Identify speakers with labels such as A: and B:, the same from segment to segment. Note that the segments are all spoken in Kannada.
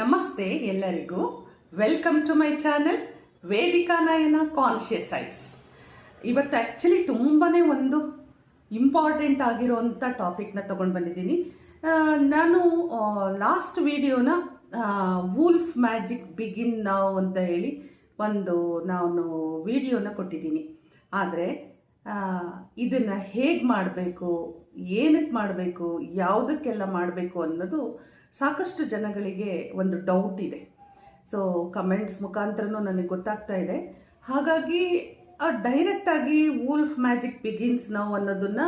A: ನಮಸ್ತೆ ಎಲ್ಲರಿಗೂ. Welcome to my channel Vedika Nayana conscious eyes ಇವತ್ತು ಆ್ಯಕ್ಚುಲಿ ತುಂಬಾ ಒಂದು ಇಂಪಾರ್ಟೆಂಟ್ ಆಗಿರೋವಂಥ ಟಾಪಿಕ್ನ ತೊಗೊಂಡು ಬಂದಿದ್ದೀನಿ. ನಾನು ಲಾಸ್ಟ್ ವಿಡಿಯೋನ ವೂಲ್ಫ್ ಮ್ಯಾಜಿಕ್ ಬಿಗಿನ್ ನಾವು ಅಂತ ಹೇಳಿ ಒಂದು ನಾನು ವಿಡಿಯೋನ ಕೊಟ್ಟಿದ್ದೀನಿ. ಆದರೆ ಇದನ್ನು ಹೇಗೆ ಮಾಡಬೇಕು ಏನಕ್ಕೆ ಮಾಡಬೇಕು, ಯಾವುದಕ್ಕೆಲ್ಲ ಮಾಡಬೇಕು ಅನ್ನೋದು ಸಾಕಷ್ಟು ಜನಗಳಿಗೆ ಒಂದು ಡೌಟ್ ಇದೆ. ಸೊ ಕಮೆಂಟ್ಸ್ ಮುಖಾಂತರನೂ ನನಗೆ ಗೊತ್ತಾಗ್ತಾ ಇದೆ. ಹಾಗಾಗಿ ಡೈರೆಕ್ಟಾಗಿ ವೂಲ್ಫ್ ಮ್ಯಾಜಿಕ್ ಬಿಗಿನ್ಸ್ ನಾವು ಅನ್ನೋದನ್ನ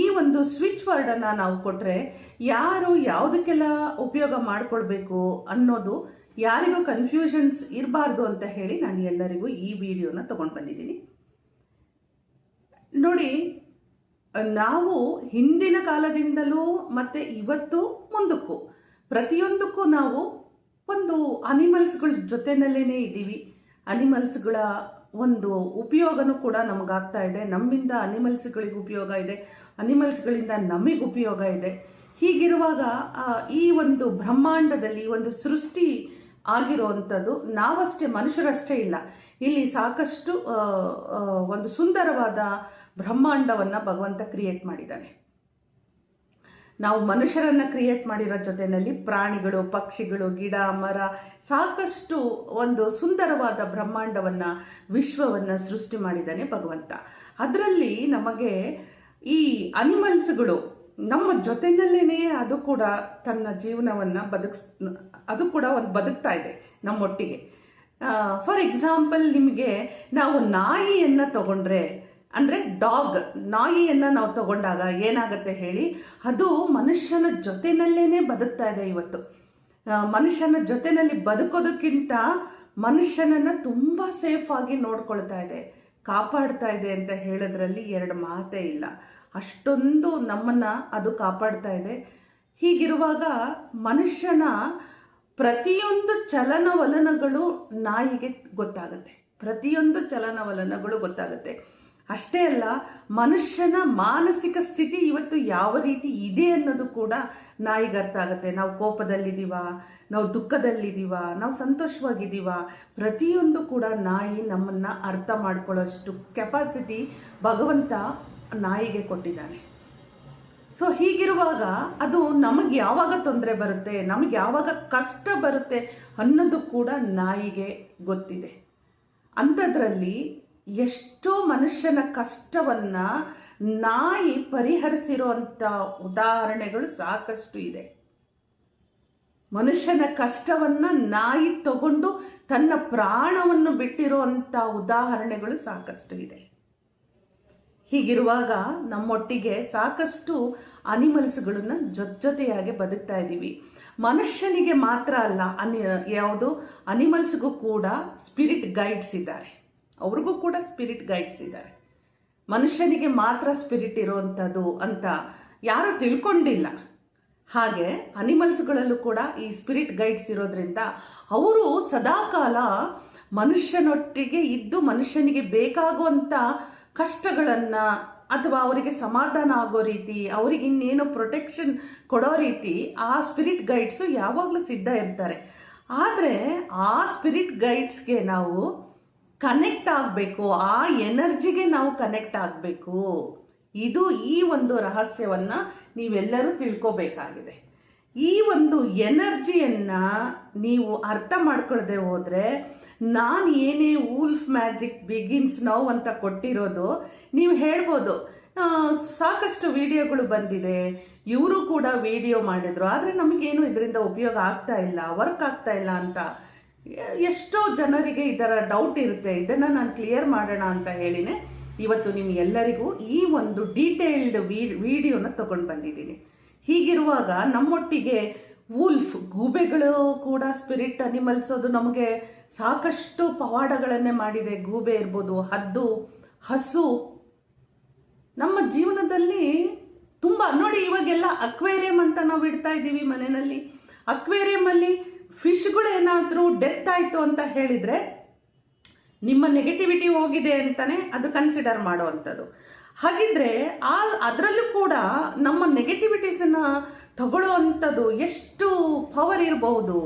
A: ಈ ಒಂದು ಸ್ವಿಚ್ ವರ್ಡನ್ನು ನಾವು ಕೊಟ್ಟರೆ ಯಾರು ಯಾವುದಕ್ಕೆಲ್ಲ ಉಪಯೋಗ ಮಾಡಿಕೊಳ್ಬೇಕು ಅನ್ನೋದು ಯಾರಿಗೂ ಕನ್ಫ್ಯೂಷನ್ಸ್ ಇರಬಾರ್ದು ಅಂತ ಹೇಳಿ ನಾನು ಎಲ್ಲರಿಗೂ ಈ ವಿಡಿಯೋನ ತಗೊಂಡು ಬಂದಿದ್ದೀನಿ. ನೋಡಿ, ನಾವು ಹಿಂದಿನ ಕಾಲದಿಂದಲೂ ಮತ್ತೆ ಇವತ್ತು ಮುಂದಕ್ಕೂ ಪ್ರತಿಯೊಂದಕ್ಕೂ ನಾವು ಒಂದು ಅನಿಮಲ್ಸ್ಗಳ ಜೊತೆನಲ್ಲೇ ಇದ್ದೀವಿ. ಅನಿಮಲ್ಸ್ಗಳ ಒಂದು ಉಪಯೋಗನೂ ಕೂಡ ನಮಗಾಗ್ತಾ ಇದೆ. ನಮ್ಮಿಂದ ಅನಿಮಲ್ಸ್ಗಳಿಗೆ ಉಪಯೋಗ ಇದೆ. ಅನಿಮಲ್ಸ್ಗಳಿಂದ ನಮಗೆ ಉಪಯೋಗ ಇದೆ. ಹೀಗಿರುವಾಗ ಈ ಒಂದು ಬ್ರಹ್ಮಾಂಡದಲ್ಲಿ ಒಂದು ಸೃಷ್ಟಿ ಆಗಿರುವಂಥದ್ದು ನಾವಷ್ಟೇ, ಮನುಷ್ಯರಷ್ಟೇ ಇಲ್ಲ. ಇಲ್ಲಿ ಸಾಕಷ್ಟು ಒಂದು ಸುಂದರವಾದ ಬ್ರಹ್ಮಾಂಡವನ್ನು ಭಗವಂತ ಕ್ರಿಯೇಟ್ ಮಾಡಿದ್ದಾನೆ. ನಾವು ಮನುಷ್ಯರನ್ನ ಕ್ರಿಯೇಟ್ ಮಾಡಿರೋ ಜೊತೆಯಲ್ಲಿ ಪ್ರಾಣಿಗಳು, ಪಕ್ಷಿಗಳು, ಗಿಡ, ಮರ ಸಾಕಷ್ಟು ಒಂದು ಸುಂದರವಾದ ಬ್ರಹ್ಮಾಂಡವನ್ನ, ವಿಶ್ವವನ್ನ ಸೃಷ್ಟಿ ಮಾಡಿದ್ದಾನೆ ಭಗವಂತ. ಅದರಲ್ಲಿ ನಮಗೆ ಈ ಅನಿಮಲ್ಸ್ಗಳು ನಮ್ಮ ಜೊತೆನಲ್ಲೇನೆ ಅದು ಕೂಡ ತನ್ನ ಜೀವನವನ್ನ ಬದುಕ್ಸ್, ಅದು ಕೂಡ ಒಂದು ಬದುಕ್ತಾ ಇದೆ ನಮ್ಮೊಟ್ಟಿಗೆ. ಫಾರ್ ಎಕ್ಸಾಂಪಲ್ ನಿಮಗೆ ನಾವು ನಾಯಿಯನ್ನು ತಗೊಂಡ್ರೆ ಅಂದ್ರೆ ಡಾಗ್ ನಾಯಿಯನ್ನು ನಾವು ತಗೊಂಡಾಗ ಏನಾಗುತ್ತೆ ಹೇಳಿ, ಅದು ಮನುಷ್ಯನ ಜೊತೆನಲ್ಲೇನೆ ಬದುಕ್ತಾ ಇದೆ ಇವತ್ತು. ಮನುಷ್ಯನ ಜೊತೆನಲ್ಲಿ ಬದುಕೋದಕ್ಕಿಂತ ಮನುಷ್ಯನನ್ನ ತುಂಬಾ ಸೇಫ್ ಆಗಿ ನೋಡ್ಕೊಳ್ತಾ ಇದೆ, ಕಾಪಾಡ್ತಾ ಇದೆ ಅಂತ ಹೇಳೋದ್ರಲ್ಲಿ ಎರಡು ಮಾತೇ ಇಲ್ಲ. ಅಷ್ಟೊಂದು ನಮ್ಮನ್ನ ಅದು ಕಾಪಾಡ್ತಾ ಇದೆ. ಹೀಗಿರುವಾಗ ಮನುಷ್ಯನ ಪ್ರತಿಯೊಂದು ಚಲನವಲನಗಳು ನಾಯಿಗೆ ಗೊತ್ತಾಗುತ್ತೆ. ಪ್ರತಿಯೊಂದು ಚಲನವಲನಗಳು ಗೊತ್ತಾಗುತ್ತೆ. ಅಷ್ಟೇ ಅಲ್ಲ, ಮನುಷ್ಯನ ಮಾನಸಿಕ ಸ್ಥಿತಿ ಇವತ್ತು ಯಾವ ರೀತಿ ಇದೆ ಅನ್ನೋದು ಕೂಡ ನಾಯಿಗೆ ಅರ್ಥ ಆಗುತ್ತೆ. ನಾವು ಕೋಪದಲ್ಲಿದ್ದೀವ, ನಾವು ದುಃಖದಲ್ಲಿದ್ದೀವ, ನಾವು ಸಂತೋಷವಾಗಿದ್ದೀವ, ಪ್ರತಿಯೊಂದು ಕೂಡ ನಾಯಿ ನಮ್ಮನ್ನು ಅರ್ಥ ಮಾಡ್ಕೊಳ್ಳೋಷ್ಟು ಕೆಪಾಸಿಟಿ ಭಗವಂತ ನಾಯಿಗೆ ಕೊಟ್ಟಿದ್ದಾನೆ. ಸೊ ಹೀಗಿರುವಾಗ ಅದು ನಮಗೆ ಯಾವಾಗ ತೊಂದರೆ ಬರುತ್ತೆ, ನಮಗೆ ಯಾವಾಗ ಕಷ್ಟ ಬರುತ್ತೆ ಅನ್ನೋದು ಕೂಡ ನಾಯಿಗೆ ಗೊತ್ತಿದೆ. ಅಂಥದ್ರಲ್ಲಿ ಎಷ್ಟೋ ಮನುಷ್ಯನ ಕಷ್ಟವನ್ನ ನಾಯಿ ಪರಿಹರಿಸಿರುವಂಥ ಉದಾಹರಣೆಗಳು ಸಾಕಷ್ಟು ಇದೆ. ಮನುಷ್ಯನ ಕಷ್ಟವನ್ನ ನಾಯಿ ತಗೊಂಡು ತನ್ನ ಪ್ರಾಣವನ್ನು ಬಿಟ್ಟಿರುವಂಥ ಉದಾಹರಣೆಗಳು ಸಾಕಷ್ಟು ಇದೆ. ಹೀಗಿರುವಾಗ ನಮ್ಮೊಟ್ಟಿಗೆ ಸಾಕಷ್ಟು ಅನಿಮಲ್ಸ್ಗಳನ್ನ ಜೊತೆಯಾಗಿ ಬದುಕ್ತಾ ಇದ್ದೀವಿ. ಮನುಷ್ಯನಿಗೆ ಮಾತ್ರ ಅಲ್ಲ, ಅನಿ, ಯಾವುದು, ಅನಿಮಲ್ಸ್ಗೂ ಕೂಡ ಸ್ಪಿರಿಟ್ ಗೈಡ್ಸ್ ಇದ್ದಾರೆ. ಅವ್ರಿಗೂ ಕೂಡ ಸ್ಪಿರಿಟ್ ಗೈಡ್ಸ್ ಇದ್ದಾರೆ ಮನುಷ್ಯನಿಗೆ ಮಾತ್ರ ಸ್ಪಿರಿಟ್ ಇರುವಂಥದ್ದು ಅಂತ ಯಾರು ತಿಳ್ಕೊಂಡಿಲ್ಲ. ಹಾಗೆ ಅನಿಮಲ್ಸ್ಗಳಲ್ಲೂ ಕೂಡ ಈ ಸ್ಪಿರಿಟ್ ಗೈಡ್ಸ್ ಇರೋದ್ರಿಂದ ಅವರು ಸದಾಕಾಲ ಮನುಷ್ಯನೊಟ್ಟಿಗೆ ಇದ್ದು ಮನುಷ್ಯನಿಗೆ ಬೇಕಾಗುವಂಥ ಕಷ್ಟಗಳನ್ನ ಅಥವಾ ಅವರಿಗೆ ಸಮಾಧಾನ ಆಗೋ ರೀತಿ, ಅವರಿಗೆ ಇನ್ನೇನೋ ಪ್ರೊಟೆಕ್ಷನ್ ಕೊಡೋ ರೀತಿ ಆ ಸ್ಪಿರಿಟ್ ಗೈಡ್ಸು ಯಾವಾಗಲೂ ಸಿದ್ಧ ಇರ್ತಾರೆ. ಆದರೆ ಆ ಸ್ಪಿರಿಟ್ ಗೈಡ್ಸ್ಗೆ ನಾವು ಕನೆಕ್ಟ್ ಆಗಬೇಕು, ಆ ಎನರ್ಜಿಗೆ ನಾವು ಕನೆಕ್ಟ್ ಆಗಬೇಕು. ಇದು ಈ ಒಂದು ರಹಸ್ಯವನ್ನ ನೀವೆಲ್ಲರೂ ತಿಳ್ಕೋಬೇಕಾಗಿದೆ. ಈ ಒಂದು ಎನರ್ಜಿಯನ್ನ ನೀವು ಅರ್ಥ ಮಾಡ್ಕೊಳ್ಳದೆ ಹೋದ್ರೆ ನಾನು ಏನೇ ವೂಲ್ಫ್ ಮ್ಯಾಜಿಕ್ ಬಿಗಿನ್ಸ್ ನೋವ್ ಅಂತ ಕೊಟ್ಟಿರೋದು, ನೀವು ಹೇಳ್ಬೋದು ಸಾಕಷ್ಟು ವಿಡಿಯೋಗಳು ಬಂದಿದೆ. ಇವರು ಕೂಡ ವಿಡಿಯೋ ಮಾಡಿದ್ರು, ಆದರೆ ನಮಗೇನು ಇದರಿಂದ ಉಪಯೋಗ ಆಗ್ತಾ ಇಲ್ಲ, ವರ್ಕ್ ಆಗ್ತಾ ಇಲ್ಲ ಅಂತ ಎಷ್ಟೋ ಜನರಿಗೆ ಇದರ ಡೌಟ್ ಇರುತ್ತೆ. ಇದನ್ನು ನಾನು ಕ್ಲಿಯರ್ ಮಾಡೋಣ ಅಂತ ಹೇಳಿನೇ. ಇವತ್ತು ನಿಮ್ಗೆಲ್ಲರಿಗೂ ಈ ಒಂದು ಡೀಟೇಲ್ಡ್ ವಿಡಿಯೋನ ತಗೊಂಡು ಬಂದಿದ್ದೀನಿ. ಹೀಗಿರುವಾಗ ನಮ್ಮೊಟ್ಟಿಗೆ ವೂಲ್ಫ್ ಗೂಬೆಗಳು ಕೂಡ ಸ್ಪಿರಿಟ್ ಅನಿಮಲ್ಸ್ ಅದು ನಮಗೆ ಸಾಕಷ್ಟು ಪವಾಡಗಳನ್ನೇ ಮಾಡಿದೆ. ಗೂಬೆ ಇರ್ಬೋದು, ಹದ್ದು, ಹಸು. ನಮ್ಮ ಜೀವನದಲ್ಲಿ ತುಂಬ ನೋಡಿ ಇವಾಗೆಲ್ಲ ಅಕ್ವೇರಿಯಂ ಅಂತ ನಾವು ಇಡ್ತಾ ಇದ್ದೀವಿ ಮನೆಯಲ್ಲಿ. ಅಕ್ವೇರಿಯಂ ಅಲ್ಲಿ ಫಿಶ್ಗಳು ಏನಾದರೂ ಡೆತ್ ಆಯಿತು ಅಂತ ಹೇಳಿದರೆ ನಿಮ್ಮ ನೆಗೆಟಿವಿಟಿ ಹೋಗಿದೆ ಅಂತಾನೆ ಅದು ಕನ್ಸಿಡರ್ ಮಾಡುವಂಥದ್ದು. ಹಾಗಿದ್ರೆ ಆ ಅದರಲ್ಲೂ ಕೂಡ ನಮ್ಮ ನೆಗೆಟಿವಿಟೀಸನ್ನ ತಗೊಳ್ಳುವಂಥದ್ದು ಎಷ್ಟು ಪವರ್ ಇರಬಹುದು?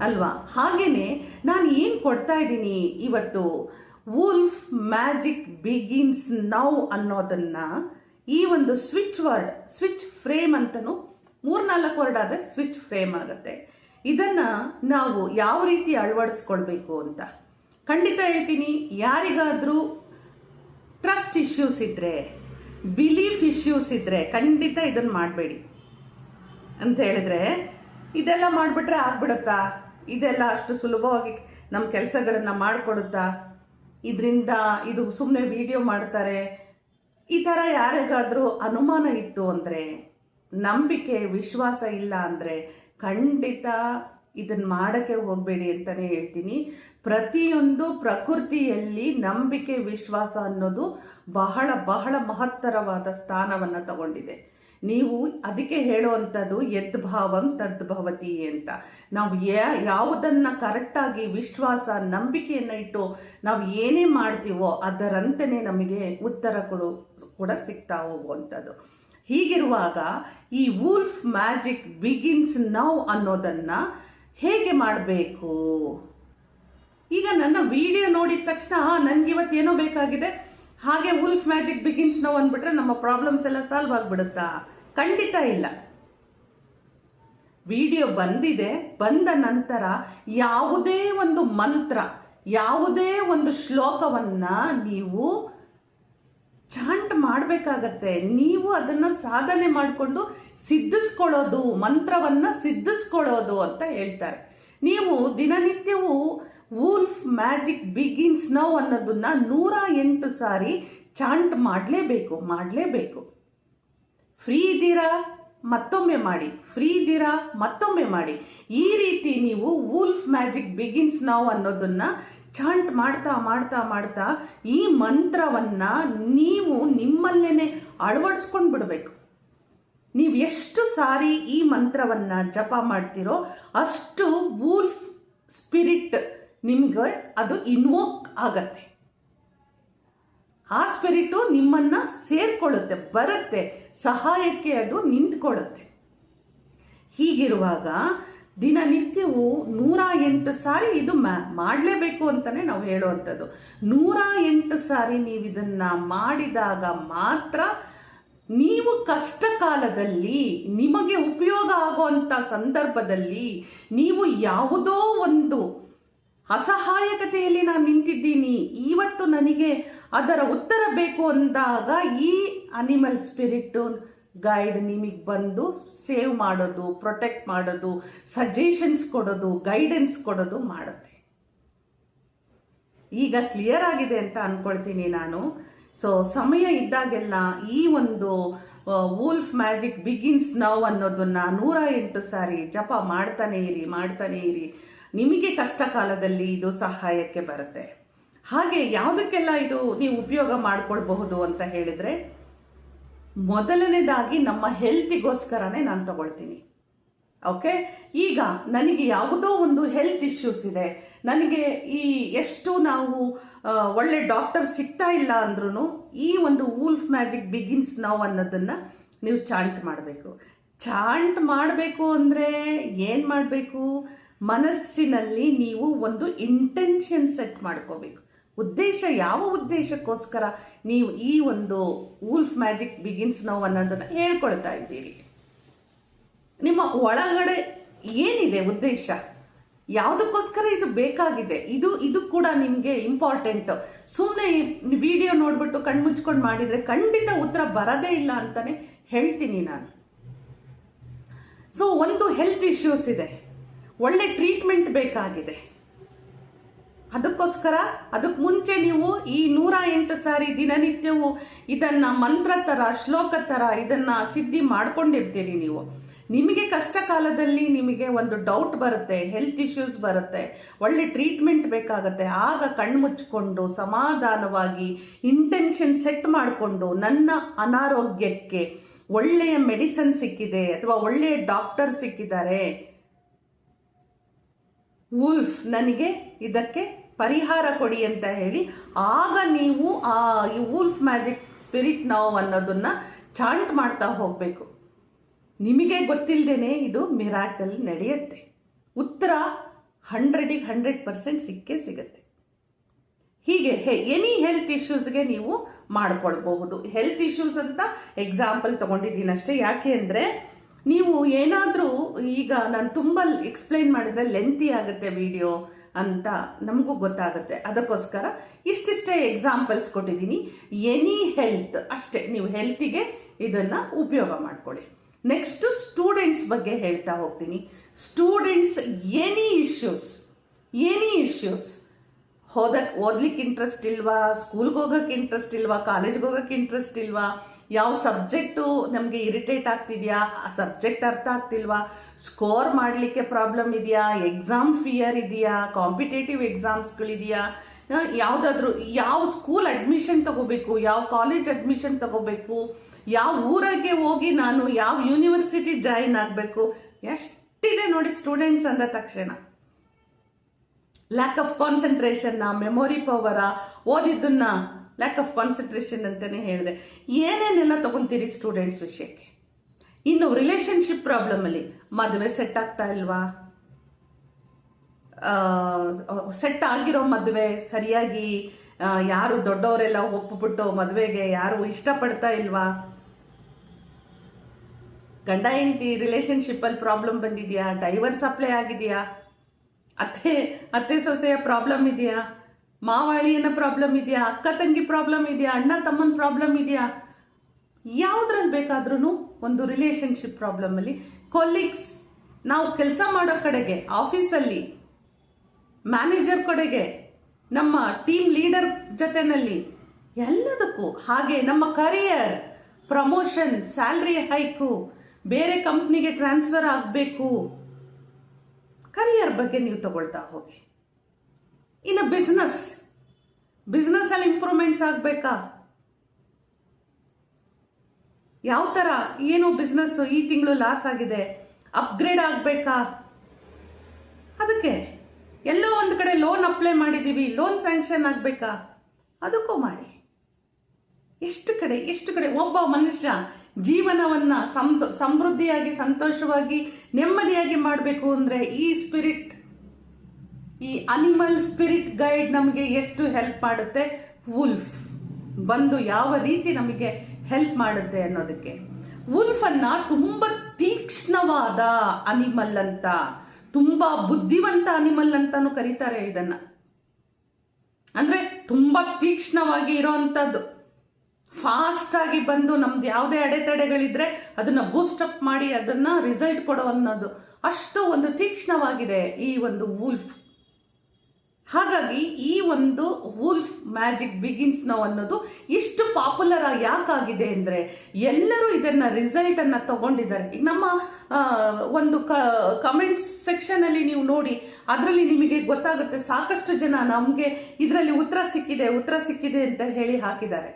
A: ಅಲ್ವಾ? ಹಾಗೇನೆ ನಾನು ಏನು ಕೊಡ್ತಾ ಇದ್ದೀನಿ ಇವತ್ತು? ವೂಲ್ಫ್ ಮ್ಯಾಜಿಕ್ ಬಿಗಿನ್ಸ್ ನೌ ಅನ್ನೋದನ್ನ ಈ ಒಂದು ಸ್ವಿಚ್ ವರ್ಡ್ ಸ್ವಿಚ್ ಫ್ರೇಮ್ ಅಂತಲೂ ಮೂರ್ನಾಲ್ಕು ವರ್ಡ್ ಆದರೆ ಸ್ವಿಚ್ ಫ್ರೇಮ್ ಆಗುತ್ತೆ. ಇದನ್ನ ನಾವು ಯಾವ ರೀತಿ ಅಳವಡಿಸ್ಕೊಳ್ಬೇಕು ಅಂತ. ಖಂಡಿತ ಹೇಳ್ತೀನಿ, ಯಾರಿಗಾದರೂ ಟ್ರಸ್ಟ್ ಇಶ್ಯೂಸ್ ಇದ್ರೆ ಬಿಲೀಫ್ ಇಶ್ಯೂಸ್ ಇದ್ರೆ ಖಂಡಿತ ಇದನ್ನ ಮಾಡಬೇಡಿ. ಅಂತ ಹೇಳಿದ್ರೆ, ಇದೆಲ್ಲ ಮಾಡಿಬಿಟ್ರೆ ಆಗ್ಬಿಡುತ್ತಾ? ಇದೆಲ್ಲ ಅಷ್ಟು ಸುಲಭವಾಗಿ ನಮ್ಮ ಕೆಲಸಗಳನ್ನ ಮಾಡಿಕೊಡುತ್ತಾ? ಇದರಿಂದ ಇದು ಸುಮ್ಮನೆ ವಿಡಿಯೋ ಮಾಡ್ತಾರೆ. ಈ ಥರ ಯಾರಿಗಾದರೂ ಅನುಮಾನ ಇತ್ತು ಅಂದರೆ, ನಂಬಿಕೆ, ವಿಶ್ವಾಸ ಇಲ್ಲ ಅಂದರೆ ಖಂಡಿತ ಇದನ್ನ ಮಾಡಕ್ಕೆ ಹೋಗಬೇಡಿ ಅಂತಲೇ ಹೇಳ್ತೀನಿ. ಪ್ರತಿಯೊಂದು ಪ್ರಕೃತಿಯಲ್ಲಿ ನಂಬಿಕೆ, ವಿಶ್ವಾಸ ಅನ್ನೋದು ಬಹಳ ಬಹಳ ಮಹತ್ತರವಾದ ಸ್ಥಾನವನ್ನು ತಗೊಂಡಿದೆ. ನೀವು ಅದಕ್ಕೆ ಹೇಳುವಂಥದ್ದು ಯದ್ಭಾವಂ ತದ್ಭವತಿ ಅಂತ. ನಾವು ಯಾವುದನ್ನು ಕರೆಕ್ಟಾಗಿ ವಿಶ್ವಾಸ, ನಂಬಿಕೆಯನ್ನು ಇಟ್ಟು ನಾವು ಏನೇ ಮಾಡ್ತೀವೋ ಅದರಂತೆಯೇ ನಮಗೆ ಉತ್ತರ ಕೊಡು, ಕೂಡ ಸಿಗ್ತಾ ಹೋಗುವಂಥದ್ದು. ಹೀಗಿರುವಾಗ ಈ ವೂಲ್ಫ್ ಮ್ಯಾಜಿಕ್ ಬಿಗಿನ್ಸ್ ನೌ ಅನ್ನೋದನ್ನ ಹೇಗೆ ಮಾಡಬೇಕು? ಈಗ ನನ್ನ ವಿಡಿಯೋ ನೋಡಿದ ತಕ್ಷಣ ನನಗೆ ಏನೋ ಬೇಕಾಗಿದೆ. ಹಾಗೆ ವುಲ್ಫ್ ಮ್ಯಾಜಿಕ್ ಬಿಗಿನ್ಸ್ ನೋವು ಅಂದ್ಬಿಟ್ರೆ ನಮ್ಮ ಪ್ರಾಬ್ಲಮ್ಸ್ ಎಲ್ಲ ಸಾಲ್ವ್ ಆಗ್ಬಿಡುತ್ತಾ? ಖಂಡಿತ ಇಲ್ಲ. ವಿಡಿಯೋ ಬಂದಿದೆ, ಬಂದ ನಂತರ ಯಾವುದೇ ಒಂದು ಮಂತ್ರ, ಯಾವುದೇ ಒಂದು ಶ್ಲೋಕವನ್ನ ನೀವು ಚಾಂಟ್ ಮಾಡಬೇಕಾಗತ್ತೆ. ನೀವು ಅದನ್ನ ಸಾಧನೆ ಮಾಡಿಕೊಂಡು ಸಿದ್ಧಿಸ್ಕೊಳ್ಳೋದು, ಮಂತ್ರವನ್ನ ಸಿದ್ಧಿಸ್ಕೊಳ್ಳೋದು ಅಂತ ಹೇಳ್ತಾರೆ. ನೀವು ದಿನನಿತ್ಯವೂ ವೂಲ್ಫ್ ಮ್ಯಾಜಿಕ್ ಬಿಗಿನ್ಸ್ ನೌ ಅನ್ನೋದನ್ನ ನೂರ ಎಂಟು ಸಾರಿ ಚಾಂಟ್ ಮಾಡಲೇಬೇಕು ಮಾಡಲೇಬೇಕು. ಫ್ರೀ ಇದ್ದೀರಾ? ಮತ್ತೊಮ್ಮೆ ಮಾಡಿ. ಫ್ರೀ ಇದ್ದೀರಾ? ಮತ್ತೊಮ್ಮೆ ಮಾಡಿ. ಈ ರೀತಿ ನೀವು ವೂಲ್ಫ್ ಮ್ಯಾಜಿಕ್ ಬಿಗಿನ್ಸ್ ನಾವು ಅನ್ನೋದನ್ನ ಚಾಂಟ್ ಮಾಡ್ತಾ ಮಾಡ್ತಾ ಮಾಡ್ತಾ ಈ ಮಂತ್ರವನ್ನ ನೀವು ನಿಮ್ಮಲ್ಲೇನೆ ಅಳವಡಿಸ್ಕೊಂಡು ಬಿಡಬೇಕು. ನೀವು ಎಷ್ಟು ಸಾರಿ ಈ ಮಂತ್ರವನ್ನ ಜಪ ಮಾಡ್ತೀರೋ ಅಷ್ಟು ವೂಲ್ಫ್ ಸ್ಪಿರಿಟ್ ನಿಮ್ಗೆ ಅದು ಇನ್ವೋಕ್ ಆಗತ್ತೆ. ಆ ಸ್ಪಿರಿಟು ನಿಮ್ಮನ್ನ ಸೇರ್ಕೊಳ್ಳುತ್ತೆ, ಬರುತ್ತೆ, ಸಹಾಯಕ್ಕೆ ಅದು ನಿಂತ್ಕೊಳ್ಳುತ್ತೆ. ಹೀಗಿರುವಾಗ ದಿನನಿತ್ಯವೂ ನೂರ ಎಂಟು ಸಾರಿ ಇದು ಮಾಡಲೇಬೇಕು ಅಂತಾನೆ ನಾವು ಹೇಳುವಂಥದ್ದು. ನೂರ ಎಂಟು ಸಾರಿ ನೀವು ಇದನ್ನ ಮಾಡಿದಾಗ ಮಾತ್ರ ನೀವು ಕಷ್ಟ ಕಾಲದಲ್ಲಿ ನಿಮಗೆ ಉಪಯೋಗ ಆಗುವಂಥ ಸಂದರ್ಭದಲ್ಲಿ ನೀವು ಯಾವುದೋ ಒಂದು ಅಸಹಾಯಕತೆಯಲ್ಲಿ ನಾನು ನಿಂತಿದ್ದೀನಿ, ಇವತ್ತು ನನಗೆ ಅದರ ಉತ್ತರ ಬೇಕು ಅಂದಾಗ ಈ ಅನಿಮಲ್ ಸ್ಪಿರಿಟ್ ಗೈಡ್ ನಿಮಗೆ ಬಂದು ಸೇವ್ ಮಾಡೋದು ಪ್ರೊಟೆಕ್ಟ್ ಮಾಡೋದು ಸಜೆಷನ್ಸ್ ಕೊಡೋದು ಗೈಡೆನ್ಸ್ ಕೊಡೋದು ಮಾಡುತ್ತೆ. ಈಗ ಕ್ಲಿಯರ್ ಆಗಿದೆ ಅಂತ ಅಂದ್ಕೊಳ್ತೀನಿ ನಾನು. ಸೊ ಸಮಯ ಇದ್ದಾಗೆಲ್ಲ ಈ ಒಂದು ವೂಲ್ಫ್ ಮ್ಯಾಜಿಕ್ ಬಿಗಿನ್ಸ್ ನೌ ಅನ್ನೋದನ್ನ ನೂರ ಎಂಟು ಸಾರಿ ಜಪ ಮಾಡ್ತಾನೆ ಇರಿ ಮಾಡ್ತಾನೆ ಇರಿ. ನಿಮಗೆ ಕಷ್ಟ ಕಾಲದಲ್ಲಿ ಇದು ಸಹಾಯಕ್ಕೆ ಬರುತ್ತೆ. ಹಾಗೆ ಯಾವುದಕ್ಕೆಲ್ಲ ಇದು ನೀವು ಉಪಯೋಗ ಮಾಡ್ಕೊಳ್ಬಹುದು ಅಂತ ಹೇಳಿದ್ರೆ ಮೊದಲನೇದಾಗಿ ನಮ್ಮ ಹೆಲ್ತಿಗೋಸ್ಕರನೇ ನಾನು ತಗೊಳ್ತೀನಿ. ಓಕೆ? ಈಗ ನನಗೆ ಯಾವುದೋ ಒಂದು ಹೆಲ್ತ್ ಇಶ್ಯೂಸ್ ಇದೆ. ನನಗೆ ಈ ಎಷ್ಟು ನಾವು ಒಳ್ಳೆ ಡಾಕ್ಟರ್ ಸಿಗ್ತಾ ಇಲ್ಲ ಅಂದ್ರೂ ಈ ಒಂದು ವೂಲ್ಫ್ ಮ್ಯಾಜಿಕ್ ಬಿಗಿನ್ಸ್ ನಾವು ಅನ್ನೋದನ್ನು ನೀವು ಚಾಂಟ್ ಮಾಡಬೇಕು. ಚಾಂಟ್ ಮಾಡಬೇಕು ಅಂದರೆ ಏನು ಮಾಡಬೇಕು? ಮನಸ್ಸಿನಲ್ಲಿ ನೀವು ಒಂದು ಇಂಟೆನ್ಷನ್ ಸೆಟ್ ಮಾಡ್ಕೋಬೇಕು. ಉದ್ದೇಶ ಯಾವ ಉದ್ದೇಶಕ್ಕೋಸ್ಕರ ನೀವು ಈ ಒಂದು ವೂಲ್ಫ್ ಮ್ಯಾಜಿಕ್ ಬಿಗಿನ್ಸ್ ನಾವು ಅನ್ನೋದನ್ನ ಹೇಳ್ಕೊಳ್ತಾ ಇದ್ದೀರಿ? ನಿಮ್ಮ ಒಳಗಡೆ ಏನಿದೆ ಉದ್ದೇಶ? ಯಾವುದಕ್ಕೋಸ್ಕರ ಇದು ಬೇಕಾಗಿದೆ? ಇದು ಇದು ಕೂಡ ನಿಮಗೆ ಇಂಪಾರ್ಟೆಂಟ್ ಸುಮ್ಮನೆ ವಿಡಿಯೋ ನೋಡ್ಬಿಟ್ಟು ಕಣ್ಮುಚ್ಕೊಂಡು ಮಾಡಿದರೆ ಖಂಡಿತ ಉತ್ತರ ಬರದೇ ಇಲ್ಲ ಅಂತಾನೆ ಹೇಳ್ತೀನಿ ನಾನು. ಸೊ ಒಂದು ಹೆಲ್ತ್ ಇಶ್ಯೂಸ್ ಇದೆ. ಒಳ್ಳೆ ಟ್ರೀಟ್ಮೆಂಟ್ ಬೇಕಾಗಿದೆ. ಅದಕ್ಕೋಸ್ಕರ ಅದಕ್ಕೆ ಮುಂಚೆ ನೀವು ಈ ನೂರ ಎಂಟು ಸಾರಿ ದಿನನಿತ್ಯವೂ ಇದನ್ನ ಮಂತ್ರ ಥರ ಶ್ಲೋಕ ಥರ ಇದನ್ನ ಸಿದ್ಧಿ ಮಾಡ್ಕೊಂಡಿರ್ತೀರಿ ನೀವು. ನಿಮಗೆ ಕಷ್ಟ ಕಾಲದಲ್ಲಿ ನಿಮಗೆ ಒಂದು ಡೌಟ್ ಬರುತ್ತೆ ಹೆಲ್ತ್ ಇಶ್ಯೂಸ್ ಬರುತ್ತೆ, ಒಳ್ಳೆ ಟ್ರೀಟ್ಮೆಂಟ್ ಬೇಕಾಗುತ್ತೆ. ಆಗ ಕಣ್ಣು ಕಣ್ಮುಚ್ಕೊಂಡು ಸಮಾಧಾನವಾಗಿ ಇಂಟೆನ್ಷನ್ ಸೆಟ್ ಮಾಡಿಕೊಂಡು ನನ್ನ ಅನಾರೋಗ್ಯಕ್ಕೆ ಒಳ್ಳೆಯ ಮೆಡಿಸನ್ ಸಿಕ್ಕಿದೆ ಅಥವಾ ಒಳ್ಳೆಯ ಡಾಕ್ಟರ್ ಸಿಕ್ಕಿದ್ದಾರೆ ವುಲ್ಫ್ ನನಗೆ ಇದಕ್ಕೆ ಪರಿಹಾರ ಕೊಡಿ ಅಂತ ಹೇಳಿ ಆಗ ನೀವು ಆ ಈ ವೂಲ್ಫ್ ಮ್ಯಾಜಿಕ್ ಸ್ಪಿರಿಟ್ ನಾವು ಅನ್ನೋದನ್ನ ಚಾಂಟ್ ಮಾಡ್ತಾ ಹೋಗಬೇಕು. ನಿಮಗೆ ಗೊತ್ತಿಲ್ಲದೇನೆ ಇದು ಮಿರಾಕಲ್ ನಡೆಯುತ್ತೆ. ಉತ್ತರ ಹಂಡ್ರೆಡಿಗೆ ಹಂಡ್ರೆಡ್ ಪರ್ಸೆಂಟ್ ಸಿಕ್ಕೇ ಸಿಗುತ್ತೆ. ಹೀಗೆ ಎನಿ ಹೆಲ್ತ್ ಇಶ್ಯೂಸ್ಗೆ ನೀವು ಮಾಡ್ಕೊಳ್ಬಹುದು. ಹೆಲ್ತ್ ಇಶ್ಯೂಸ್ ಅಂತ ಎಕ್ಸಾಂಪಲ್ ತಗೊಂಡಿದ್ದೀನಿ ಅಷ್ಟೇ. ಯಾಕೆ ಅಂದರೆ ನೀವು ಏನಾದರೂ ಈಗ ನಾನು ತುಂಬ ಎಕ್ಸ್ಪ್ಲೈನ್ ಮಾಡಿದ್ರೆ ಲೆಂತಿ ಆಗುತ್ತೆ ವಿಡಿಯೋ ಅಂತ ನಮಗೂ ಗೊತ್ತಾಗುತ್ತೆ. ಅದಕ್ಕೋಸ್ಕರ ಇಷ್ಟಿಷ್ಟೇ ಎಕ್ಸಾಂಪಲ್ಸ್ ಕೊಟ್ಟಿದ್ದೀನಿ. ಎನಿ ಹೆಲ್ತ್ ಅಷ್ಟೇ. ನೀವು ಹೆಲ್ತಿಗೆ ಇದನ್ನು ಉಪಯೋಗ ಮಾಡ್ಕೊಳ್ಳಿ. ನೆಕ್ಸ್ಟು ಸ್ಟೂಡೆಂಟ್ಸ್ ಬಗ್ಗೆ ಹೇಳ್ತಾ ಹೋಗ್ತೀನಿ. Students any issues any issues ಹೋದಕ್ ಓದ್ಲಿಕ್ಕೆ ಇಂಟ್ರೆಸ್ಟ್ ಇಲ್ವಾ ಸ್ಕೂಲ್ಗೆ ಹೋಗೋಕ್ಕೆ ಇಂಟ್ರೆಸ್ಟ್ ಇಲ್ವಾ ಕಾಲೇಜ್ಗೆ ಹೋಗೋಕ್ಕೆ ಇಂಟ್ರೆಸ್ಟ್ ಇಲ್ವಾ? ಯಾವ ಸಬ್ಜೆಕ್ಟು ನಮಗೆ ಇರಿಟೇಟ್ ಆಗ್ತಿದೆಯಾ? ಆ ಸಬ್ಜೆಕ್ಟ್ ಅರ್ಥ ಆಗ್ತಿಲ್ವಾ? ಸ್ಕೋರ್ ಮಾಡಲಿಕ್ಕೆ ಪ್ರಾಬ್ಲಮ್ ಇದೆಯಾ? ಎಕ್ಸಾಮ್ ಫಿಯರ್ ಇದೆಯಾ? ಕಾಂಪಿಟೇಟಿವ್ ಎಕ್ಸಾಮ್ಸ್ಗಳಿದೆಯಾ ಯಾವುದಾದ್ರೂ ಯಾವ ಸ್ಕೂಲ್ ಅಡ್ಮಿಷನ್ ತಗೋಬೇಕು, ಯಾವ ಕಾಲೇಜ್ ಅಡ್ಮಿಷನ್ ತಗೋಬೇಕು, ಯಾವ ಊರಿಗೆ ಹೋಗಿ ನಾನು ಯಾವ ಯೂನಿವರ್ಸಿಟಿ ಜಾಯಿನ್ ಆಗಬೇಕು? ಎಷ್ಟಿದೆ ನೋಡಿ ಸ್ಟೂಡೆಂಟ್ಸ್ ಅಂದ ತಕ್ಷಣ. ಲ್ಯಾಕ್ ಆಫ್ ಕಾನ್ಸಂಟ್ರೇಷನ್ನ ಮೆಮೊರಿ ಪವರ ಓದಿದ್ದನ್ನ ಲ್ಯಾಕ್ ಆಫ್ ಕಾನ್ಸಂಟ್ರೇಷನ್ ಅಂತಲೇ ಹೇಳಿದೆ. ಏನೇನೆಲ್ಲ ತಗೊಂತೀರಿ ಸ್ಟೂಡೆಂಟ್ಸ್ ವಿಷಯಕ್ಕೆ? ಇನ್ನು ರಿಲೇಶನ್ಶಿಪ್ ಪ್ರಾಬ್ಲಮಲ್ಲಿ ಮದುವೆ ಸೆಟ್ ಆಗ್ತಾ ಇಲ್ವಾ? ಸೆಟ್ ಆಗಿರೋ ಮದುವೆ ಸರಿಯಾಗಿ ಯಾರು ದೊಡ್ಡವರೆಲ್ಲ ಒಪ್ಪುಬಿಟ್ಟು ಮದುವೆಗೆ ಯಾರು ಇಷ್ಟಪಡ್ತಾ ಇಲ್ವಾ? ಗಂಡ ಹೆಂಡತಿ ರಿಲೇಶನ್ಶಿಪ್ಪಲ್ಲಿ ಪ್ರಾಬ್ಲಮ್ ಬಂದಿದೆಯಾ? ಡೈವರ್ಸ್ ಅಪ್ಲೈ ಆಗಿದೆಯಾ? ಅತ್ತೆ ಅತ್ತೆ ಸೊಸೆಯ ಪ್ರಾಬ್ಲಮ್ ಇದೆಯಾ? ಮಾವಾಳಿಯನ ಪ್ರಾಬ್ಲಮ್ ಇದೆಯಾ? ಅಕ್ಕ ತಂಗಿ ಪ್ರಾಬ್ಲಮ್ ಇದೆಯಾ? ಅಣ್ಣ ತಮ್ಮನ ಪ್ರಾಬ್ಲಮ್ ಇದೆಯಾ? ಯಾವುದ್ರಲ್ಲಿ ಬೇಕಾದ್ರೂ ಒಂದು ರಿಲೇಶನ್ಶಿಪ್ ಪ್ರಾಬ್ಲಮಲ್ಲಿ ಕೊಲೀಗ್ಸ್ ನಾವು ಕೆಲಸ ಮಾಡೋ ಕಡೆಗೆ ಆಫೀಸಲ್ಲಿ ಮ್ಯಾನೇಜರ್ ಕಡೆಗೆ, ನಮ್ಮ ಟೀಮ್ ಲೀಡರ್ ಜೊತೆನಲ್ಲಿ ಎಲ್ಲದಕ್ಕೂ, ಹಾಗೆ ನಮ್ಮ ಕರಿಯರ್ ಪ್ರಮೋಷನ್ ಸ್ಯಾಲ್ರಿ ಹೈಕು ಬೇರೆ ಕಂಪ್ನಿಗೆ ಟ್ರಾನ್ಸ್ಫರ್ ಆಗಬೇಕು. ಕರಿಯರ್ ಬಗ್ಗೆ ನೀವು ತಗೊಳ್ತಾ ಹೋಗಿ. ಇನ್ನು ಬಿಸ್ನೆಸ್ ಬಿಸ್ನೆಸ್ ಅಲ್ಲಿ ಇಂಪ್ರೂವ್ಮೆಂಟ್ಸ್ ಆಗಬೇಕಾ? ಯಾವ ಥರ ಏನು ಬಿಸ್ನೆಸ್ ಈ ತಿಂಗಳು ಲಾಸ್ ಆಗಿದೆ? ಅಪ್ಗ್ರೇಡ್ ಆಗಬೇಕಾ? ಅದಕ್ಕೆ ಎಲ್ಲೋ ಒಂದು ಕಡೆ ಲೋನ್ ಅಪ್ಲೈ ಮಾಡಿದ್ದೀವಿ ಲೋನ್ ಸ್ಯಾಂಕ್ಷನ್ ಆಗಬೇಕಾ? ಅದಕ್ಕೂ ಮಾಡಿ. ಎಷ್ಟು ಕಡೆ ಎಷ್ಟು ಕಡೆ, ಒಬ್ಬ ಮನುಷ್ಯ ಜೀವನವನ್ನ ಸಂತ, ಸಮೃದ್ಧಿಯಾಗಿ, ಸಂತೋಷವಾಗಿ, ನೆಮ್ಮದಿಯಾಗಿ ಮಾಡಬೇಕು ಅಂದರೆ ಈ ಸ್ಪಿರಿಟ್ ಈ ಅನಿಮಲ್ ಸ್ಪಿರಿಟ್ ಗೈಡ್ ನಮಗೆ ಎಷ್ಟು ಹೆಲ್ಪ್ ಮಾಡುತ್ತೆ? ವುಲ್ಫ್ ಬಂದು ಯಾವ ರೀತಿ ನಮಗೆ ಹೆಲ್ಪ್ ಮಾಡುತ್ತೆ ಅನ್ನೋದಕ್ಕೆ. ವುಲ್ಫ್ ತುಂಬ ತುಂಬಾ ತೀಕ್ಷ್ಣವಾದ ಅನಿಮಲ್ ಅಂತ, ತುಂಬಾ ಬುದ್ಧಿವಂತ ಅನಿಮಲ್ ಅಂತಾನು ಕರೀತಾರೆ ಇದನ್ನ. ಅಂದ್ರೆ ತುಂಬಾ ತೀಕ್ಷ್ಣವಾಗಿ ಇರೋವಂಥದ್ದು ಫಾಸ್ಟ್ ಆಗಿ ಬಂದು ನಮ್ದು ಯಾವುದೇ ಅಡೆತಡೆಗಳಿದ್ರೆ ಅದನ್ನ ಬೂಸ್ಟ್ ಅಪ್ ಮಾಡಿ ಅದನ್ನ ರಿಸಲ್ಟ್ ಕೊಡೋ ಅನ್ನೋದು. ಅಷ್ಟು ಒಂದು ತೀಕ್ಷ್ಣವಾಗಿದೆ ಈ ಒಂದು ವೂಲ್ಫ್ ಹಾಗಾಗಿ ಈ ಒಂದು ವೂಲ್ಫ್ ಮ್ಯಾಜಿಕ್ ಬಿಗಿನ್ಸ್ ನೋ ಅನ್ನೋದು ಇಷ್ಟು ಪಾಪ್ಯುಲರ್ ಯಾಕಾಗಿದೆ ಅಂದರೆ ಎಲ್ಲರೂ ಇದನ್ನು ರಿಸಲ್ಟ್ ಅನ್ನ ತಗೊಂಡಿದ್ದಾರೆ. ಈಗ ನಮ್ಮ ಒಂದು ಕಮೆಂಟ್ಸ್ ಸೆಕ್ಷನ್ ಅಲ್ಲಿ ನೀವು ನೋಡಿ, ಅದರಲ್ಲಿ ನಿಮಗೆ ಗೊತ್ತಾಗುತ್ತೆ ಸಾಕಷ್ಟು ಜನ ನಮಗೆ ಇದರಲ್ಲಿ ಉತ್ತರ ಸಿಕ್ಕಿದೆ ಉತ್ತರ ಸಿಕ್ಕಿದೆ ಅಂತ ಹೇಳಿ ಹಾಕಿದ್ದಾರೆ.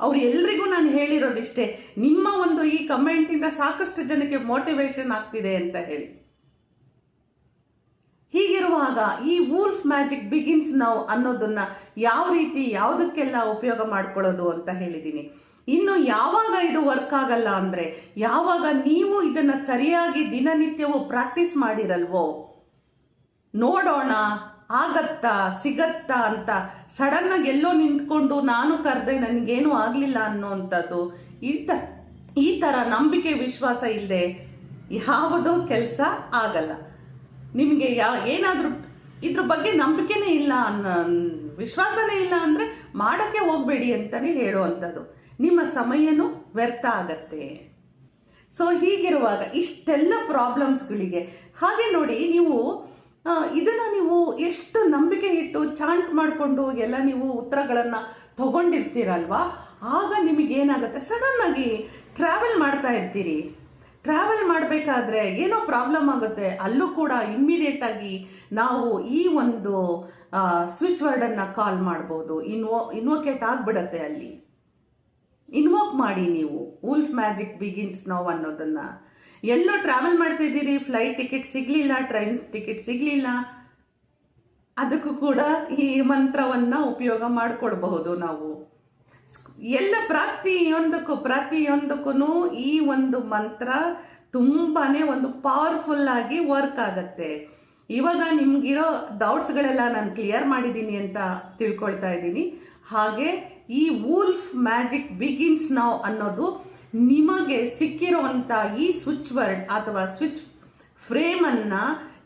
A: ಅವ್ರು ಎಲ್ರಿಗೂ ನಾನು ಹೇಳಿರೋದಿಷ್ಟೇ, ನಿಮ್ಮ ಒಂದು ಈ ಕಮೆಂಟಿಂದ ಸಾಕಷ್ಟು ಜನಕ್ಕೆ ಮೋಟಿವೇಶನ್ ಆಗ್ತಿದೆ ಅಂತ ಹೇಳಿ. ಹೀಗಿರುವಾಗ ಈ ವೂಲ್ಫ್ ಮ್ಯಾಜಿಕ್ ಬಿಗಿನ್ಸ್ ನಾವು ಅನ್ನೋದನ್ನ ಯಾವ ರೀತಿ, ಯಾವುದಕ್ಕೆಲ್ಲ ಉಪಯೋಗ ಮಾಡ್ಕೊಳ್ಳೋದು ಅಂತ ಹೇಳಿದ್ದೀನಿ ಇನ್ನು ಯಾವಾಗ ಇದು ವರ್ಕ್ ಆಗಲ್ಲ ಅಂದ್ರೆ, ಯಾವಾಗ ನೀವು ಇದನ್ನ ಸರಿಯಾಗಿ ದಿನನಿತ್ಯವೂ ಪ್ರಾಕ್ಟೀಸ್ ಮಾಡಿರಲ್ವೋ, ನೋಡೋಣ. ಆಗತ್ತಾ, ಸಿಗತ್ತಾ ಅಂತ ಸಡನ್ ಆಗಿ ಎಲ್ಲೋ ನಿಂತ್ಕೊಂಡು ನಾನು ಕರೆದೆ ನನಗೇನು ಆಗಲಿಲ್ಲ ಅನ್ನೋವಂಥದ್ದು ಈ ತ, ಈ ಥರ ನಂಬಿಕೆ ವಿಶ್ವಾಸ ಇಲ್ಲದೆ ಯಾವುದು ಕೆಲಸ ಆಗಲ್ಲ. ನಿಮಗೆ ಯಾ, ಏನಾದರೂ ಇದ್ರ ಬಗ್ಗೆ ನಂಬಿಕೆನೇ ಇಲ್ಲ ಅನ್ನ, ವಿಶ್ವಾಸನೇ ಇಲ್ಲ ಅಂದರೆ ಮಾಡೋಕ್ಕೆ ಹೋಗಬೇಡಿ ಅಂತಲೇ ಹೇಳುವಂಥದ್ದು. ನಿಮ್ಮ ಸಮಯನೂ ವ್ಯರ್ಥ ಆಗತ್ತೆ. ಸೊ ಹೀಗಿರುವಾಗ ಇಷ್ಟೆಲ್ಲ ಪ್ರಾಬ್ಲಮ್ಸ್ಗಳಿಗೆ ಹಾಗೆ ನೋಡಿ ನೀವು ಇದನ್ನ ನೀವು ಎಷ್ಟು ನಂಬಿಕೆ ಇಟ್ಟು ಚಾಂಟ್ ಮಾಡಿಕೊಂಡು ಎಲ್ಲ ನೀವು ಉತ್ತರಗಳನ್ನು ತಗೊಂಡಿರ್ತೀರಲ್ವಾ? ಆಗ ನಿಮಗೇನಾಗುತ್ತೆ ಸಡನ್ ಆಗಿ ಟ್ರಾವೆಲ್ ಮಾಡ್ತಾ ಇರ್ತೀರಿ. ಟ್ರಾವೆಲ್ ಮಾಡಬೇಕಾದ್ರೆ ಏನೋ ಪ್ರಾಬ್ಲಮ್ ಆಗುತ್ತೆ. ಅಲ್ಲೂ ಕೂಡ ಇಮ್ಮಿಡಿಯೇಟಾಗಿ ನಾವು ಈ ಒಂದು ಸ್ವಿಚ್ ವರ್ಡನ್ನು ಕಾಲ್ ಮಾಡ್ಬೋದು. ಇನ್ವೋ ಇನ್ವೋಕೇಟ್ ಆಗಿಬಿಡತ್ತೆ ಅಲ್ಲಿ. ಇನ್ವೋಕ್ ಮಾಡಿ ನೀವು. ಉಲ್ಫ್ ಮ್ಯಾಜಿಕ್ ಬಿಗಿನ್ಸ್ ನೋವ್ ಅನ್ನೋದನ್ನ. ಎಲ್ಲೋ ಟ್ರಾವೆಲ್ ಮಾಡ್ತಿದ್ದೀರಿ ಫ್ಲೈಟ್ ಟಿಕೆಟ್ ಸಿಗ್ಲಿಲ್ಲ ಟ್ರೈನ್ ಟಿಕೆಟ್ ಸಿಗ್ಲಿಲ್ಲ. ಅದಕ್ಕೂ ಕೂಡ ಈ ಮಂತ್ರವನ್ನ ಉಪಯೋಗ ಮಾಡಿಕೊಳ್ಬಹುದು ನಾವು. ಎಲ್ಲ ಪ್ರತಿಯೊಂದಕ್ಕೂ ಪ್ರತಿಯೊಂದಕ್ಕೂ ಈ ಒಂದು ಮಂತ್ರ ತುಂಬಾನೇ ಒಂದು ಪವರ್ಫುಲ್ ಆಗಿ ವರ್ಕ್ ಆಗತ್ತೆ. ಇವಾಗ ನಿಮ್ಗಿರೋ ಡೌಟ್ಸ್ಗಳೆಲ್ಲ ನಾನು ಕ್ಲಿಯರ್ ಮಾಡಿದ್ದೀನಿ ಅಂತ ತಿಳ್ಕೊಳ್ತಾ ಇದ್ದೀನಿ. ಹಾಗೆ ಈ ವೂಲ್ಫ್ ಮ್ಯಾಜಿಕ್ ಬಿಗಿನ್ಸ್ ನಾವು ಅನ್ನೋದು ನಿಮಗೆ ಸಿಕ್ಕಿರುವಂತ ಈ ಸ್ವಿಚ್ ವರ್ಡ್ ಅಥವಾ ಸ್ವಿಚ್ ಫ್ರೇಮ್ ಅನ್ನ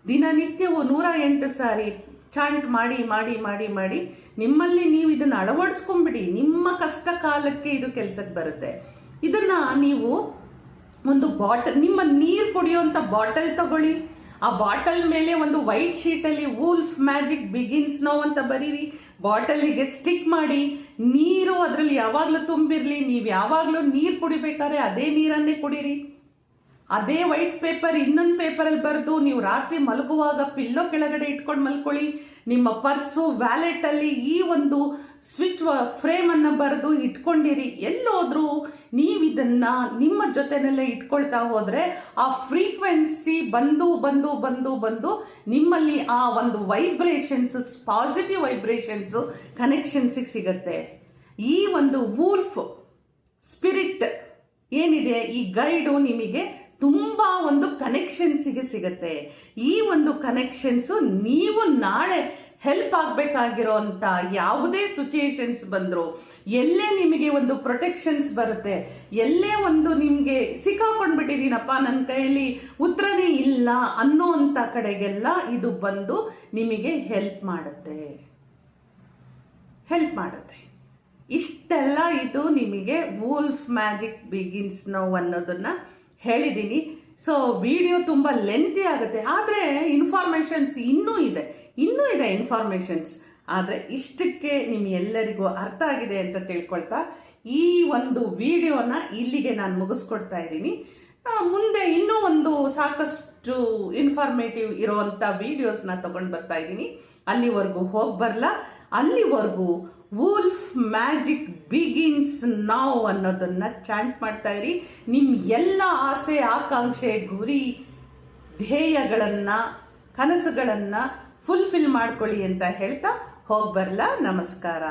A: ದಿನನಿತ್ಯವೂ ನೂರ ಎಂಟು ಸಾರಿ ಚಾಂಟ್ ಮಾಡಿ ಮಾಡಿ ಮಾಡಿ ಮಾಡಿ ನಿಮ್ಮಲ್ಲಿ ನೀವು ಇದನ್ನು ಅಳವಡಿಸ್ಕೊಂಬಿಡಿ ನಿಮ್ಮ ಕಷ್ಟ ಕಾಲಕ್ಕೆ ಇದು ಕೆಲಸಕ್ಕೆ ಬರುತ್ತೆ. ಇದನ್ನ ನೀವು ಒಂದು ಬಾಟಲ್ ನಿಮ್ಮ ನೀರು ಕುಡಿಯುವಂತ ಬಾಟಲ್ ತಗೊಳ್ಳಿ. ಆ ಬಾಟಲ್ ಮೇಲೆ ಒಂದು ವೈಟ್ ಶೀಟಲ್ಲಿ ವೂಲ್ಫ್ ಮ್ಯಾಜಿಕ್ ಬಿಗಿನ್ಸ್ ನೋವು ಅಂತ ಬರೀರಿ. ಬಾಟಲಿಗೆ ಸ್ಟಿಕ್ ಮಾಡಿ ನೀರು ಅದರಲ್ಲಿ ಯಾವಾಗಲೂ ತುಂಬಿರಲಿ, ನೀವು ಯಾವಾಗಲೂ ನೀರು ಕುಡಿಬೇಕಾದ್ರೆ ಅದೇ ನೀರನ್ನೇ ಕುಡೀರಿ. ಅದೇ ವೈಟ್ ಪೇಪರ್ ಇನ್ನೊಂದು ಪೇಪರಲ್ಲಿ ಬರೆದು ನೀವು ರಾತ್ರಿ ಮಲಗುವಾಗ ಪಿಲ್ಲೋ ಕೆಳಗಡೆ ಇಟ್ಕೊಂಡು ಮಲ್ಕೊಳ್ಳಿ. ನಿಮ್ಮ ಪರ್ಸು ವ್ಯಾಲೆಟ್ ಅಲ್ಲಿ ಈ ಒಂದು ಸ್ವಿಚ್ ಫ್ರೇಮ್ ಅನ್ನ ಬರೆದು ಇಟ್ಕೊಂಡಿರಿ. ಎಲ್ಲೋದ್ರೂ ನೀವು ಇದನ್ನ ನಿಮ್ಮ ಜೊತೆನಲ್ಲೇ ಇಟ್ಕೊಳ್ತಾ ಹೋದ್ರೆ ಆ ಫ್ರೀಕ್ವೆನ್ಸಿ ಬಂದು ಬಂದು ಬಂದು ಬಂದು ನಿಮ್ಮಲ್ಲಿ ಆ ಒಂದು ವೈಬ್ರೇಷನ್ಸ್ ಪಾಸಿಟಿವ್ ವೈಬ್ರೇಷನ್ಸ್ ಕನೆಕ್ಷನ್ಸಿಗೆ ಸಿಗತ್ತೆ. ಈ ಒಂದು ವೂಲ್ಫ್ ಸ್ಪಿರಿಟ್ ಏನಿದೆ, ಈ ಗೈಡು ನಿಮಗೆ ತುಂಬಾ ಒಂದು ಕನೆಕ್ಷನ್ಸಿಗೆ ಸಿಗತ್ತೆ. ಈ ಒಂದು ಕನೆಕ್ಷನ್ಸ್ ನೀವು ನಾಳೆ ಹೆಲ್ಪ್ ಆಗ್ಬೇಕಾಗಿರೋಂತ ಯಾವುದೇ ಸಿಚುಯೇಷನ್ಸ್ ಬಂದರೂ ಎಲ್ಲೇ ನಿಮಗೆ ಒಂದು ಪ್ರೊಟೆಕ್ಷನ್ಸ್ ಬರುತ್ತೆ, ಎಲ್ಲೇ ಒಂದು ನಿಮಗೆ ಸಿಕ್ಕಾಕೊಂಡ್ಬಿಟ್ಟಿದ್ದೀನಪ್ಪ ನನ್ನ ಕೈಯಲ್ಲಿ ಉತ್ತರನೇ ಇಲ್ಲ ಅನ್ನೋ ಅಂತ ಕಡೆಗೆಲ್ಲ ಇದು ಬಂದು ನಿಮಗೆ ಹೆಲ್ಪ್ ಮಾಡುತ್ತೆ. ಹೆಲ್ಪ್ ಮಾಡುತ್ತೆ. ಇಷ್ಟೆಲ್ಲ ಇದು ನಿಮಗೆ ವೂಲ್ಫ್ ಮ್ಯಾಜಿಕ್ ಬಿಗಿನ್ಸ್ ನೋವು ಅನ್ನೋದನ್ನ ಹೇಳಿದ್ದೀನಿ. ಸೊ ವಿಡಿಯೋ ತುಂಬ ಲೆಂತಿ ಆಗುತ್ತೆ, ಆದರೆ ಇನ್ಫಾರ್ಮೇಷನ್ಸ್ ಇನ್ನೂ ಇದೆ. ಇನ್ನೂ ಇದೆ ಇನ್ಫಾರ್ಮೇಷನ್ಸ್ ಆದರೆ ಇಷ್ಟಕ್ಕೆ ನಿಮ್ಮೆಲ್ಲರಿಗೂ ಅರ್ಥ ಆಗಿದೆ ಅಂತ ತಿಳ್ಕೊಳ್ತಾ ಈ ಒಂದು ವಿಡಿಯೋನ ಇಲ್ಲಿಗೆ ನಾನು ಮುಗಿಸ್ಕೊಡ್ತಾ ಇದ್ದೀನಿ. ಮುಂದೆ ಇನ್ನೂ ಒಂದು ಸಾಕಷ್ಟು ಇನ್ಫಾರ್ಮೇಟಿವ್ ಇರುವಂಥ ವಿಡಿಯೋಸ್ನ ತಗೊಂಡು ಬರ್ತಾ ಇದ್ದೀನಿ. ಅಲ್ಲಿವರೆಗೂ ಹೋಗಿ ಬರಲ. ಅಲ್ಲಿವರೆಗೂ ವೂಲ್ಫ್ ಮ್ಯಾಜಿಕ್ ಬಿಗಿನ್ಸ್ ನಾವು ಅನ್ನೋದನ್ನ ಚಾಂಟ್ ಮಾಡ್ತಾ ಇರಿ. ನಿಮ್ಮ ಎಲ್ಲ ಆಸೆ, ಆಕಾಂಕ್ಷೆ, ಗುರಿ, ಧ್ಯೇಯಗಳನ್ನು, ಕನಸುಗಳನ್ನ ಫುಲ್ಫಿಲ್ ಮಾಡ್ಕೊಳ್ಳಿ ಅಂತ ಹೇಳ್ತಾ ಹೋಗ್ಬರ್ಲಾ ನಮಸ್ಕಾರ.